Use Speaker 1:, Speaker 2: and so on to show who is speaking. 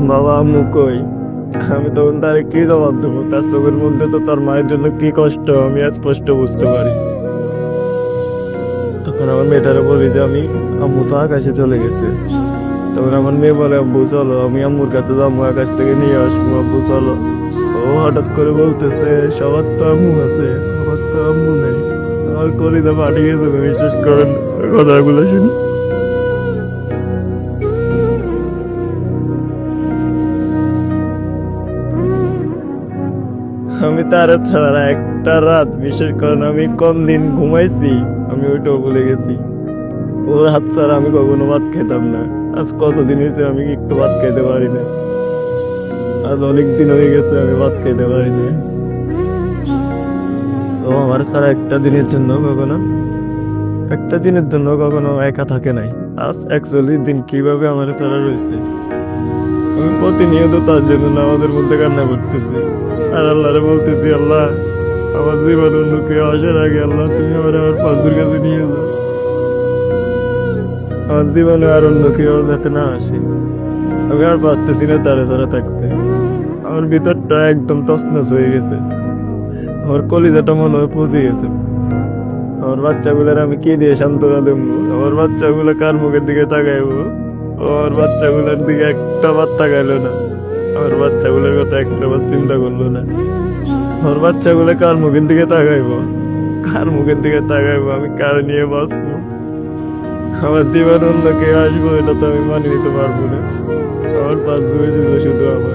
Speaker 1: বাবা আম্মু কই? আমি তখন তার কি জবাব দেবো? তার চোখের মধ্যে তো তার মায়ের জন্য কি কষ্ট? আমি আজ স্পষ্ট বুঝতে পারি। তখন আমার মেয়েটারে বলি যে, আমি, আম্মু তো আকাশে চলে গেছে। তখন আমার মেয়ে বলে, আব্বু, চলো, আমি আম্মুর কাছে যাব, আকাশ থেকে নিয়ে আসব, আব্বু, চলো। ও হঠাৎ করে বলতেছে, সবার তো আম্মু আছে, আমার তো আম্মু নেই। আমার কলিদা পাঠিয়ে দেবে, বিশ্বাস করেন, কথাগুলো শুনি। আমি তার ছাড়া একটা রাত, বিশেষ করেন আমি কম দিন ঘুমাইছি, আমি ওইটাও ভুলে গেছি। ওর হাত ছাড়া আমি কখনো ভাত খেতাম না। আজ কতদিন হয়েছে আমি একটু ভাত খেতে পারি না। আজ অনেক দিন হয়ে গেছে আমি ভাত খেতে পারি না। ও আমার ছাড়া একটা দিনের জন্য কখনো, একটা দিনের জন্য কখনো একা থাকে নাই। আজ একচল্লিশ দিন কীভাবে আমার ছাড়া রয়েছে আমি প্রতিনিয়ত তার জন্য আমাদের মধ্যে কান্না করতেছি। আর আল্লাহরে বলতেছি আল্লাহ আমার জীবন অন্য কেউ আসার আগে আল্লাহ, তুমি আমার আমার পাঁচুর কাছে নিয়ে যাও। আমার জীবনে আর অন্য কেউ যাতে না আসে, আমি আর পারতেছি না তারে ছাড়া থাকতে। আমার ভিতরটা একদম তসনস হয়ে গেছে। আমার কলিজাটা মনে হয় পচে গেছে। আমার বাচ্চাগুলোর আমি কি দিয়ে সান্ত্বনা দেবো? আমার বাচ্চাগুলো কার মুখের দিকে তাকাইবো? আমার বাচ্চাগুলোর দিকে একটা বার তাকাইলো না। আমার বাচ্চাগুলোর কথা একটা বার চিন্তা করল না। আমার বাচ্চাগুলো কার মুখের দিকে তাকাইব? কার মুখের দিকে তাকাইব? আমি কার নিয়ে বাঁচবো? আমার জীবন অন্য কে আসব, এটা তো আমি মানিয়ে নিতে পারব না। আমার পাঁচ শুধু আমার।